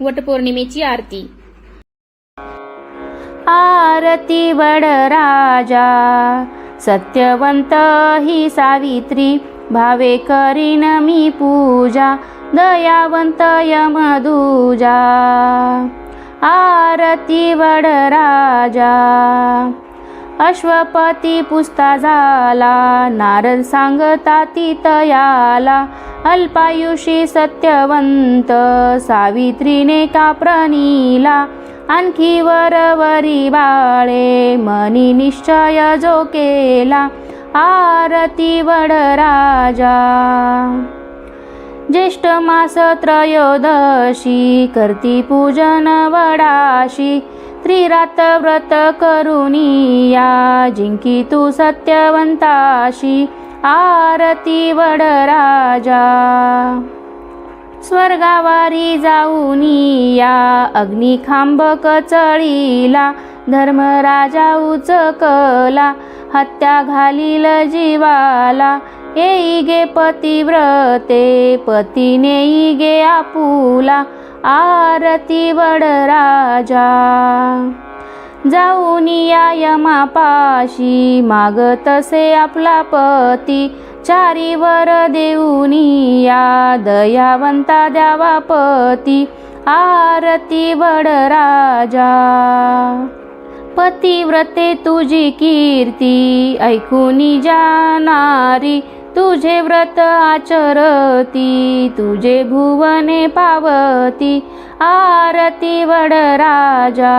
वटपौर्णिमेची आरती. आरती वडराजा सत्यवंत ही सावित्री भावे करीन मी पूजा दयावंत यमदूजा. आरती वडराजा अश्वपती पुस्ता झाला. नारद सांगता तयाला अल्पायुषी सत्यवंत. सावित्रीने का प्रणीला आणखी वरवरी बाळे. मनी निश्चय जो केला आरती वडराजा ज्येष्ठ मास त्रयोदशी करती पूजन वडाशी. त्रिरात व्रत करुणी या. जिंकी तू सत्यवंताशी आरती वडराजा स्वर्गावारी जाऊनी या अग्निखांब कचळीला धर्मराजा उचकला हत्या घालील जीवाला. येई गे पतिव्रते पतीने गे आपुला. आरती वडराजा जाऊन या यमापाशी माग तसे आपला पती. चारीवर देऊनी या दयावंता द्यावा पती. आरती वडराजा पतिव्रते तुझी कीर्ती ऐकूनी जाणारी. तुझे व्रत आचरती तुझे भुवने पावती आरती वडराजा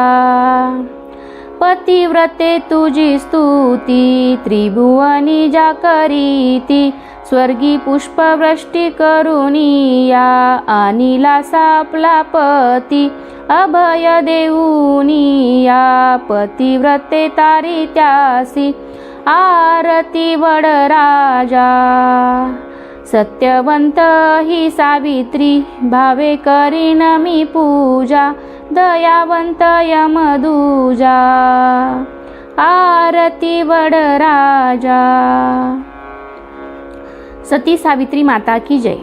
पतिव्रते तुझी स्तुती त्रिभुवनी जा करीती स्वर्गी पुष्पवृष्टी करुणी या अनिला सापला पती अभय देऊनिया पतिव्रते तारी त्यासी आरती वडराजा सत्यवंत ही सावित्री भावे करीन मी पूजा दयावंत यमदूजा. आरती वडराजा सती सावित्री माता की जय.